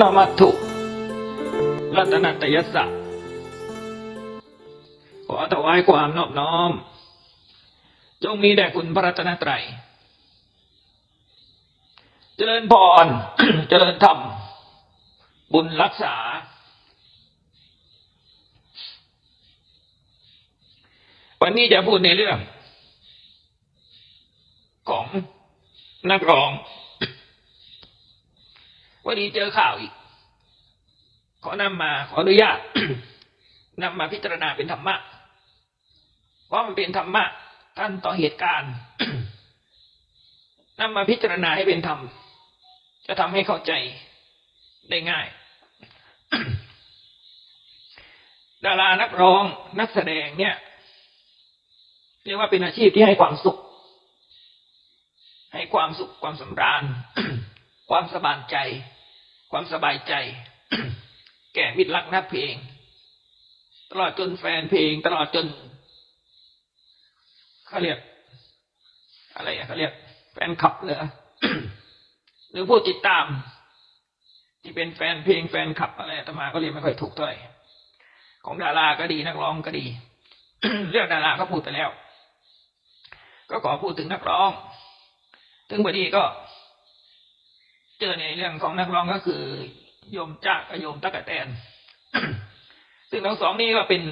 นามัตถุรัตนตยสสะขอถวายความนอบน้อม จงมีแด่คุณพระรัตนตรัย เจริญพร เจริญธรรม บุญรักษา วันนี้จะพูดในเรื่อง ของนักร้อง วันนี้เจอข่าวอีก ขอนำมาขออนุญาตนำมาพิจารณาเป็นธรรมะว่ามันเป็นธรรมะท่านต่อเหตุการณ์นำมาพิจารณาให้เป็นธรรม จะทำให้เข้าใจได้ง่าย ดารานักร้องนักแสดงเนี่ยเรียกว่าเป็นอาชีพที่ให้ความสุข ให้ความสุขความสำราญ ความสบายใจ ความสบายใจ แก่มิตรรักนักเพลง ตลอดจนแฟนเพลง ตลอดจนเขาเรียก อะไรอะเขาเรียก แฟนคลับเหรอหรือผู้ติดตาม ที่เป็นแฟนเพลงแฟนคลับอะไรอาตมาก็เรียกไม่ค่อยถูกเท่าไหร่ของดาราก็ดีนักร้องก็ดี เรื่องดาราก็พูดไปแล้ว ก็ขอพูดถึงนักร้องถึงวันนี้ก็ เจอในเรื่องของนักร้องก็คือโยมจ้ากับโยมตะกะแตน ซึ่งทั้งสองนี้ก็เป็น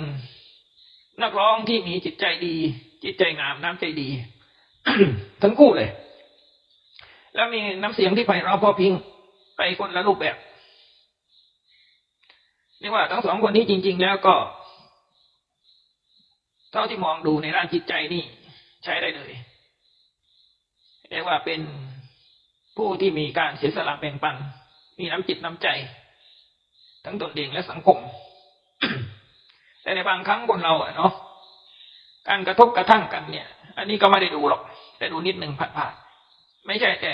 นักร้องที่มีจิตใจดี จิตใจงามน้ำใจดี ทั้งคู่เลย แล้วมีน้ำเสียงที่ไพเราะพอพิงไปคนละรูปแบบเรียกว่าทั้งสองคนนี้จริง ๆ แล้วก็ เท่าที่มองดูในด้านจิตใจนี่ ใช้ได้เลยเรียกว่าเป็น ผู้ที่มีการเสียสละแบ่งปัน มีน้ำจิตน้ำใจ ทั้งตนเองและสังคม แต่ในบางครั้งคนเราเนาะการกระทบกระทั่งกันเนี่ย อันนี้ก็ไม่ได้ดูหรอก แต่ดูนิดหนึ่งผ่านๆไม่ใช่แต่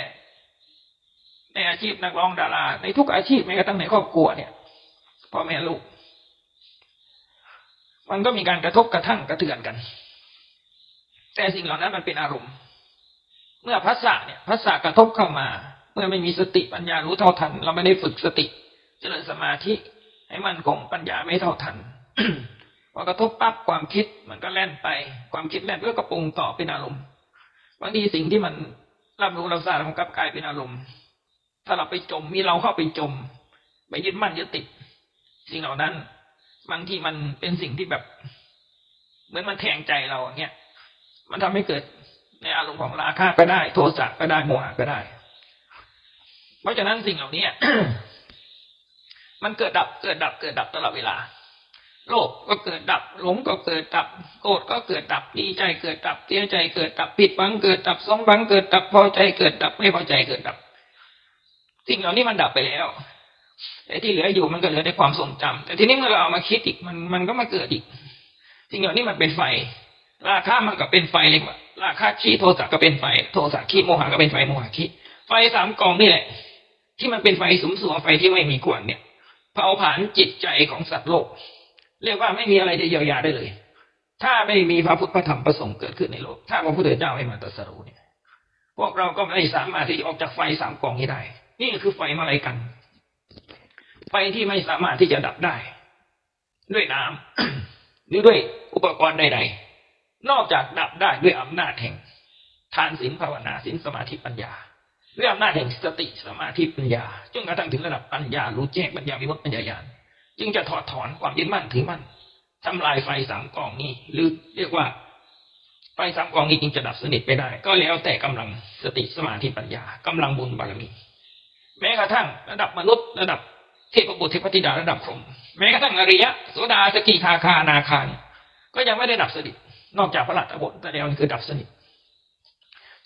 ในอาชีพนักร้องดารา ในทุกอาชีพแม้กระทั่งในครอบครัวเนี่ยพ่อแม่ลูก มันก็มีการกระทบกระทั่งกระเทือนกัน แต่สิ่งเหล่านั้นมันเป็นอารมณ์ เมื่อภาษาเนี่ยภาษากระทบเข้ามา เมื่อไม่มีสติปัญญารู้เท่าทัน เราไม่ได้ฝึกสติ เจริญสมาธิให้มันคงปัญญาไม่เท่าทันพอกระทบปั๊บความคิดมันก็แล่นไป ความคิดแล่นเพื่อกระปรุงต่อเป็นอารมณ์บางทีสิ่งที่มันรับรู้เราทราบมันกลับกลายเป็นอารมณ์ ถ้าเราไปจมมีเราเข้าไปจมไปยึดมั่นยึดติดสิ่งเหล่านั้น บางทีมันเป็นสิ่งที่แบบ เหมือนมันแทงใจเราอย่างเงี้ยมันทำให้เกิด ในอารมณ์ของราคะก็ได้ โทสะก็ได้โมหะก็ได้ เพราะฉะนั้นสิ่งเหล่านี้มันเกิดดับเกิดดับเกิดดับตลอดเวลา โลภก็เกิดดับหลงก็เกิดดับ โกรธก็เกิดดับดีใจเกิดดับเสียใจเกิดดับผิดหวังเกิดดับสมหวังเกิดดับพอใจเกิดดับไม่พอใจเกิดดับ สิ่งเหล่านี้มันดับไปแล้วแต่ที่เหลืออยู่มันก็เหลือในความทรงจำแต่ทีนี้เมื่อเราเอามาคิดอีกมันมันก็มาเกิดอีกสิ่งเหล่านี้มันเป็นไฟราคามันก็เป็นไฟเลยว่า ราคาขี้โทสะก็เป็นไฟ โทสะขี้โมหะก็เป็นไฟโมหะขี้ไฟสามกองนี่แหละ ที่มันเป็นไฟสุมสวงไฟที่ไม่มีกวนเนี่ยเผาผลาญจิตใจของสัตว์โลก เรียกว่าไม่มีอะไรจะเยียวยาได้เลย ถ้าไม่มีพระพุทธพระธรรมประสงค์เกิดขึ้นในโลก ถ้าพระพุทธเจ้าไม่มาตรัสรู้เนี่ย พวกเราก็ไม่สามารถที่จะออกจากไฟสามกองนี้ได้ นี่คือไฟมาลายกัน ไฟที่ไม่สามารถที่จะดับได้ ด้วยน้ำหรือด้วยอุปกรณ์ใดๆ นอกจากดับได้ด้วยอำนาจแห่งทานศีลภาวนาศีลสมาธิปัญญาด้วยอำนาจแห่งสติสมาธิปัญญาจนกระทั่งถึงระดับปัญญารู้แจ้งปัญญาวิมุตติปัญญาญาณจึงจะถอดถอนความยึดมั่นถือมั่นทำลายไฟสามกองนี้ หรือเรียกว่า ไฟสามกองนี้จึงจะดับสนิทไปได้ ก็แล้วแต่กำลังสติสมาธิปัญญากำลังบุญบารมี แม้กระทั่งระดับมนุษย์ระดับเทพบุตรเทพธิดาระดับพรหมแม้กระทั่งอริยะโสดาสกิทาคานาคาเนี่ยก็ยังไม่ได้ดับสนิท นอกจากพระหลัตบทแต่เดียวคือดับสนิท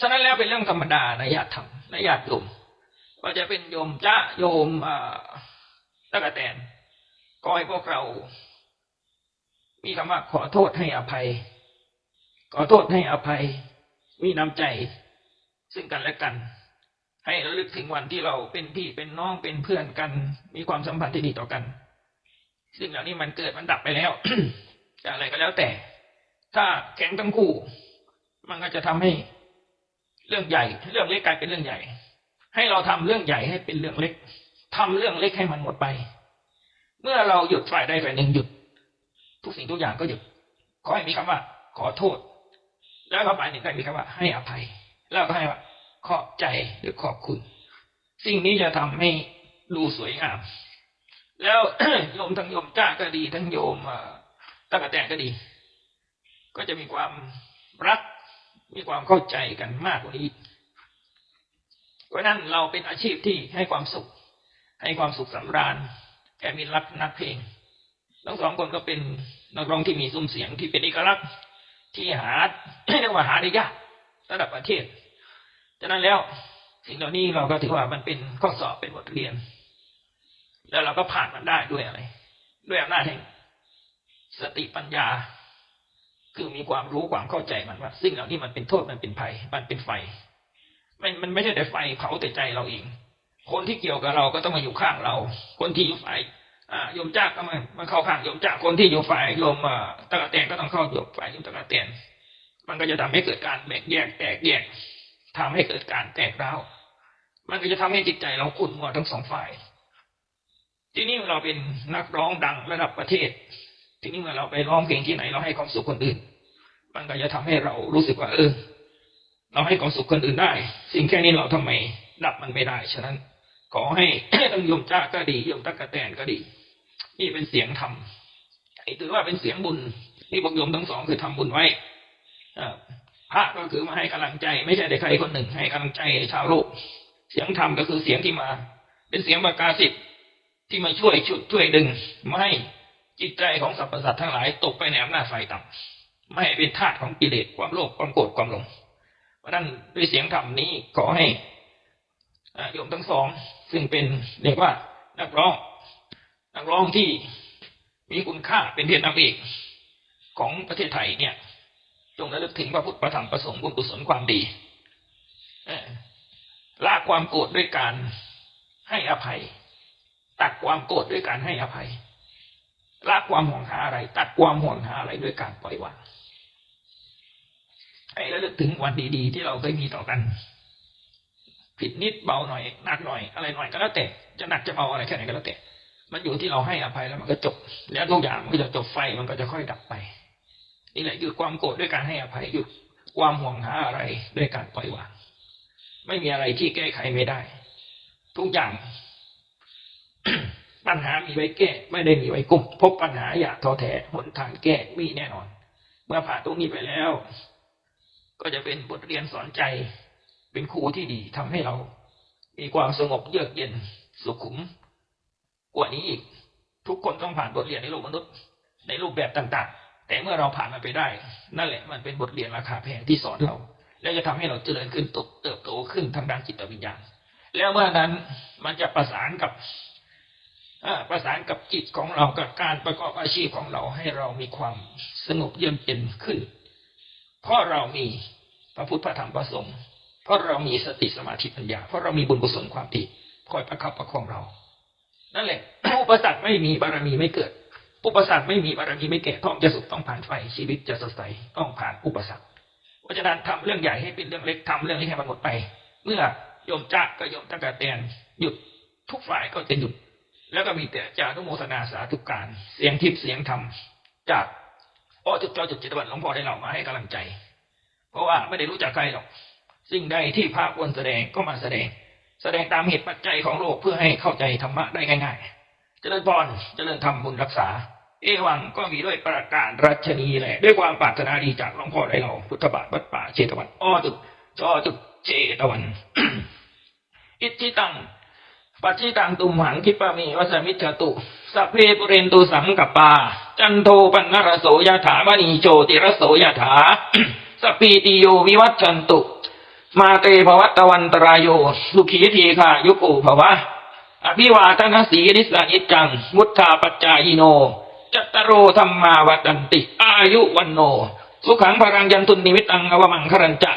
ฉะนั้นแล้วเป็นเรื่องธรรมดาในญาติธรรมในญาติโยมว่าจะเป็นโยมจ้าโยมอ่าตะกะแตนก็ให้พวกเรา มีคำว่าขอโทษให้อภัย ขอโทษให้อภัย มีน้ำใจ ซึ่งกันและกัน ให้ระลึกถึงวันที่เราเป็นพี่เป็นน้องเป็นเพื่อนกัน มีความสัมพันธ์ที่ดีต่อกัน ซึ่งเหล่านี้มันเกิดมันดับไปแล้วอะไรก็แล้วแต่ ถ้าแข็งทั้งคู่ มันก็จะทำให้เรื่องใหญ่ เรื่องเล็กกลายเป็นเรื่องใหญ่ ให้เราทำเรื่องใหญ่ให้เป็นเรื่องเล็กทำเรื่องเล็กให้มันหมดไป เมื่อเราหยุดฝ่ายใดฝ่ายหนึ่งหยุด ทุกสิ่งทุกอย่างก็หยุดขอให้มีคำว่า ขอโทษ แล้วก็ฝ่ายหนึ่งก็มีคำว่า ให้อภัย แล้วก็ให้ว่าขอบใจหรือขอบคุณ สิ่งนี้จะทำให้ดูสวยงาม แล้วโยมทั้งโยมจ้าก็ดี ทั้งโยมตะกะแตนก็ดี ก็จะมีความรัก มีความเข้าใจกันมากกว่านี้เพราะนั้นเราเป็นอาชีพที่ให้ความสุข ให้ความสุขสำราญแกมีรักนักเพลงทั้งสองคนก็เป็นนักร้องที่มีซุ้มเสียงที่เป็นเอกลักษณ์ที่หาเรียกว่าหาได้ยากระดับประเทศฉะนั้นแล้วสิ่งเหล่านี้เราก็ถือว่ามันเป็นข้อสอบเป็นบทเรียน แล้วเราก็ผ่านมันได้ด้วยอะไร ด้วยอำนาจแห่งสติปัญญา คือมีความรู้ความเข้าใจมันว่าสิ่งเหล่านี้มันเป็นโทษมันเป็นภัย มันเป็นไฟ มันมันไม่ใช่แต่ไฟเผาแต่ใจเราเอง คนที่เกี่ยวกับเราก็ต้องมาอยู่ข้างเรา คนที่อยู่ฝ่ายอ่าโยมจ้าก็มามาเข้าข้างโยมจ้าคนที่อยู่ฝ่ายโยมอ่าตะกะแตนก็ต้องเข้าโยมฝ่ายโยมตะกะแตนมันก็จะทำให้เกิดการแบ่งแยกแตกแยกทำให้เกิดการแตกร้าวมันก็จะทำให้จิตใจเราขุ่นมัวทั้งสองฝ่าย ที่นี่เราเป็นนักร้องดังระดับประเทศ ทีนี้เมื่อเราไปร้องเพลงที่ไหน เราให้ความสุขคนอื่น มันก็จะทำให้เรารู้สึกว่า เออ เราให้ความสุขคนอื่นได้ สิ่งแค่นี้เราทำไมดับมันไม่ได้ ฉะนั้น ขอให้ทั้งโยมจ้าก็ดีโยมตะกะแตนก็ดี นี่เป็นเสียงธรรมถือว่าเป็นเสียงบุญนี่พวกโยมทั้งสองคือทำบุญไว้อพระก็คือมาให้กำลังใจ ไม่ใช่แต่ใครคนหนึ่ง ให้กำลังใจชาวโลก เสียงธรรมก็คือเสียงที่มา เป็นเสียงประกาศสิทธิ์ที่มาช่วยชุดช่วยดึงไม่ จิตใจของสรรพสัตว์ทั้งหลายตกไปในอำนาจไฟต่ำไม่เป็นทาสของกิเลสความโลภความโกรธความหลงเพราะนั้นด้วยเสียงธรรมนี้ขอให้โยมทั้งสอง ซึ่งเป็นเรียกว่านักร้องนักร้องที่มีคุณค่าเป็นเทียนนำเอกของประเทศไทยเนี่ย จงระลึกถึงพระพุทธพระธรรมประสงค์บุญกุศลความดีละความโกรธด้วยการให้อภัย ตัดความโกรธด้วยการให้อภัย ละความห่วงหาอะไร ตัดความห่วงหาอะไรด้วยการปล่อยวางให้ระลึกถึงวันดีๆ ที่เราเคยมีต่อกัน ผิดนิดเบาหน่อยหนักหน่อยอะไรหน่อยก็แล้วแต่ จะหนักจะเบาอะไรแค่ไหนก็แล้วแต่ มันอยู่ที่เราให้อภัยแล้วมันก็จบ แล้วทุกอย่างมันก็จะจบไฟมันก็จะค่อยดับไป นี่แหละหยุดความโกรธด้วยการให้อภัยหยุดความห่วงหาอะไรด้วยการปล่อยวาง ไม่มีอะไรที่แก้ไขไม่ได้ ทุกอย่าง ปัญหามีไว้แก้ ไม่ได้มีไว้กุมพบปัญหาอย่าท้อแท้หนทางแก้มีแน่นอน เมื่อผ่านตรงนี้ไปแล้ว ก็จะเป็นบทเรียนสอนใจ เป็นครูที่ดีทำให้เรา มีความสงบเยือกเย็นสุขุม กว่านี้อีก ทุกคนต้องผ่านบทเรียนในโลกมนุษย์ ในรูปแบบต่าง ๆ แต่เมื่อเราผ่านมันไปได้ นั่นแหละมันเป็นบทเรียนราคาแพงที่สอนเรา และจะทำให้เราเจริญขึ้นตเติบโตขึ้นทางด้านจิตวิญญาณแล้วเมื่อนั้นมันจะประสานกับ ประสานกับจิตของเรากับการประกอบอาชีพของเราให้เรามีความสงบเยือกเย็นขึ้น เพราะเรามีพระพุทธพระธรรมพระสงฆ์เพราะเรามีสติสมาธิปัญญา เพราะเรามีบุญกุศลความดีคอยประคับประคองเรา นั่นแหละอุปสรรคไม่มีบารมีไม่เกิด อุปสรรคไม่มีบารมีไม่แก่ท้องจะสุขต้องผ่านไฟชีวิตจะสดใสต้องผ่านอุปสรรคเพราะฉะนั้นทำเรื่องใหญ่ให้เป็นเรื่องเล็กทำเรื่องเล็กให้มันหมดไป เมื่อโยมจ้าก็โยมตะกะแตนหยุดทุกฝ่ายก็จะหยุด แล้วก็มีแต่จารุโมทนาสาธุการ เสียงทิพย์เสียงธรรมจากอ้อจุดจอจุดจิตวัตรหลวงพ่อได้เหล่ามาให้กำลังใจ เพราะว่าไม่ได้รู้จักใครหรอก สิ่งใดที่พระควรแสดงก็มาแสดง แสดงตามเหตุปัจจัยของโลกเพื่อให้เข้าใจธรรมะได้ง่ายๆ เจริญพรเจริญธรรมบุญรักษา เอวังก็มีด้วยประการรัชนีแหละ ด้วยความปรารถนาดีจากหลวงพ่อได้เราพุทธบาทวัดป่าเชตวันอ้อจุดจอจุดเชตวันอิทธิตัง ปัจจิตังตุมหังคิปะมีวสมิจตุสัพเพปุเรนตุสังกปา จันโทปันนรโสยถามณีโจติรโสยถาสปีติโยวิวัตชันตุ มาเตภวัตวันตรายโยสุขีทีขายุโกภวะ อภิวาทนาสีนิสานิจัง มุทธาปัจจายิโน จัตตโรธรรมาวัตันติ อายุวันโน สุขังพรังยันตุนิมิตังอวมังครัญจะ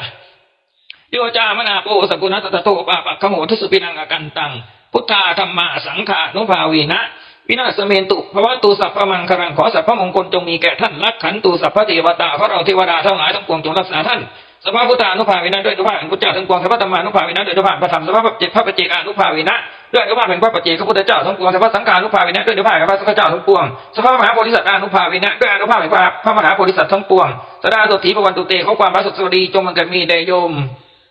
โยจามนาโปสกุณัตตโตปาปะขโมทุสุปินังอกันตัง พุทธาธรรมาสังขานุภาวีนะวินาศเมนตุภวตุสัพพมังครังขอสัพพมงคลจงมีแก่ท่านรักขันตุสัพพเทวตาเพราะเราเทวดาทั้งหลายทั้งปวงจงรักษาท่านสัพพพุทธานุภาวินะด้วยทุกภาคพุทธเจ้าทั้งปวงสัพพธรรมานุภาวินะด้วยทุกภาคพระธรรมสัพพเจ็ดพระปเจกานุภาวินะด้วยอนุภาพแห่งพระปเจกพระพุทธเจ้าทั้งปวงสัพพสังฆานุภาเวนะด้วยอนุภาพแห่งพระสังฆเจ้าทั้งปวงสัพพมหาโพธิสัตว์อนุภาเวนะด้วยอนุภาพแห่งพระมหาโพธิสัตว์ทั้งปวงสดาสุถีปวันตุเตข้อความพระสุสดีจงมันเกิดมีแด่โยม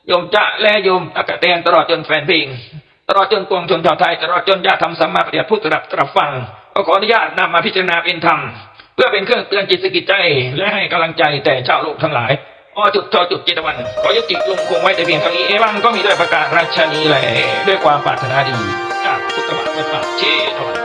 โยมจะและโยมอากาแตนตลอดจนแฟนเพลง ตลอดจนปวงชนชาวไทยตลอดจนญาติธรรมสัมมาปฏิบัติผู้ตรับตรับฟังก็ขออนุญาตนำมาพิจารณาเป็นธรรม เพื่อเป็นเครื่องเตือนจิตสกิจใจ และให้กำลังใจแต่ชาวโลกทั้งหลายอจุดจอจุดจิตวัน ขอยุติลงคงไว้แต่เพียงเท่านี้เอวังก็มีด้วยประกาศราชนีแหละด้วยความปรารถนาดีจากพุทธบาทพระเชตวัน